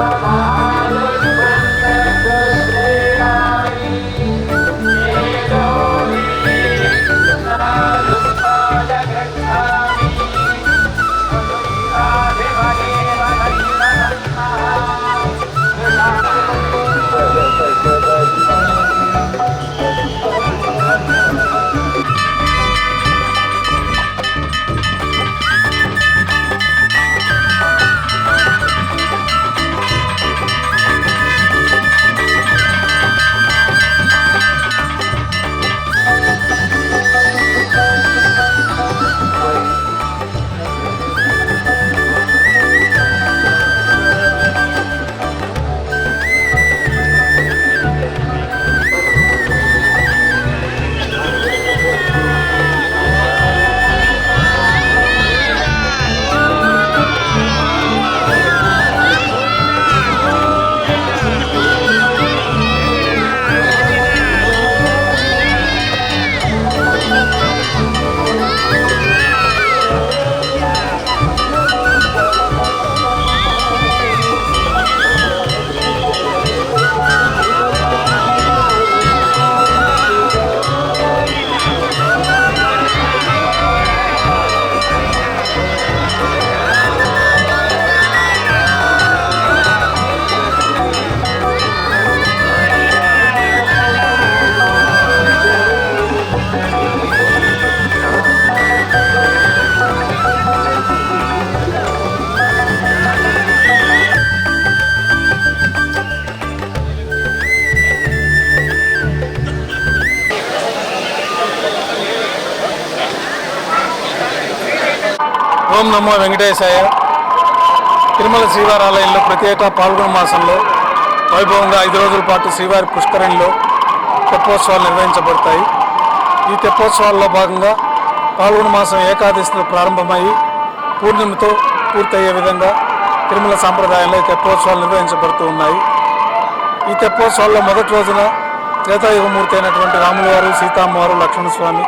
Música నమో వెంకటేశాయ. తిరుమల శ్రీవారాలయంలో ప్రతి ఏటా పాల్గొన మాసంలో వైభవంగా ఐదు రోజుల పాటు శ్రీవారి పుష్కరిణిలో తెప్పోత్సవాలు నిర్వహించబడతాయి. ఈ తెప్పోత్సవాల్లో భాగంగా పాల్గొన మాసం ఏకాదశిలో ప్రారంభమయ్యి పూర్ణిమతో పూర్తయ్యే విధంగా తిరుమల సాంప్రదాయంలో ఈ తెప్పోత్సవాలు నిర్వహించబడుతూ ఉన్నాయి. ఈ తెప్పోత్సవాల్లో మొదటి రోజున త్రేతాయుగమూర్తి అయినటువంటి రాముల వారు సీతామ్మవారు లక్ష్మణస్వామి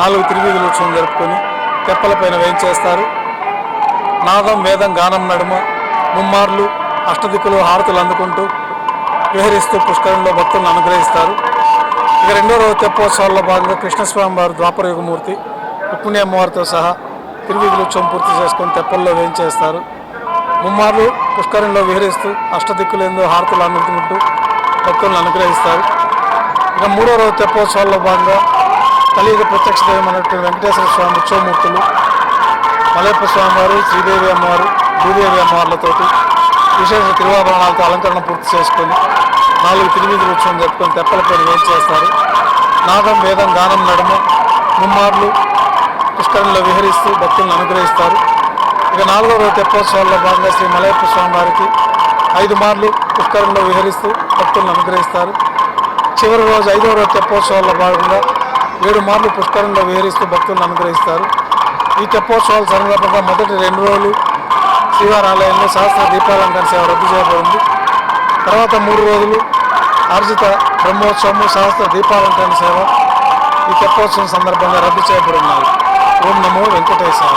నాలుగు తిరువీధుల ఉత్సవం జరుపుకొని తెప్పలపైన వేయించేస్తారు. నాదం వేదం గానం నడుమ ముమ్మార్లు అష్టదిక్కులు హారతులు అందుకుంటూ విహరిస్తూ పుష్కరంలో భక్తులను అనుగ్రహిస్తారు. ఇక రెండో రోజు తెప్పోత్సవాల్లో భాగంగా కృష్ణస్వామి వారు ద్వాపరయుగమూర్తి రుక్మిణి అమ్మవారితో సహా తిరువీధుల పూర్తి చేసుకొని తెప్పల్లో వేయించేస్తారు. ముమ్మార్లు పుష్కరంలో విహరిస్తూ అష్టదిక్కులందు హారతులు అందుకుంటూ భక్తులను అనుగ్రహిస్తారు. ఇక మూడో రోజు తెప్పోత్సవాల్లో భాగంగా కలియుగ ప్రత్యక్ష దైవమైనటువంటి వెంకటేశ్వర స్వామి ఉత్సవమూర్తులు మలయప్ప స్వామి వారు శ్రీదేవి అమ్మవారు భూదేవి అమ్మవార్లతో విశేష తిరువాభరణాలతో అలంకరణ పూర్తి చేసుకొని నాలుగు తిరువీధుల ఉత్సవం తెప్పల పేరు వేచి చేస్తారు. నాదం వేదం గానం నడుమ ముమ్మార్లు పుష్కరంలో విహరిస్తూ భక్తులను అనుగ్రహిస్తారు. ఇక నాలుగో రోజు తెప్పోత్సవాల్లో భాగంగా శ్రీ మలయప్ప స్వామి వారికి ఐదు మార్లు పుష్కరంలో విహరిస్తూ భక్తులను అనుగ్రహిస్తారు. చివరి రోజు ఐదో రోజు తెప్పోత్సవాల్లో భాగంగా ఏడు మార్లు పుష్కరంలో విహరిస్తూ భక్తులను అనుగ్రహిస్తారు. ఈ తెప్పోత్సవాల సందర్భంగా మొదటి రెండు రోజులు శ్రీవారి ఆలయంలో శాస్త్ర దీపాలంకరణ సేవ రద్దు చేయబడింది. తర్వాత మూడు రోజులు ఆర్జిత బ్రహ్మోత్సవము సహస్ర దీపాలంకరణ సేవ ఈ తెప్పోత్సవం సందర్భంగా రద్దు చేయబడి ఉన్నాయి ఓం నమో వెంకటేశ్వర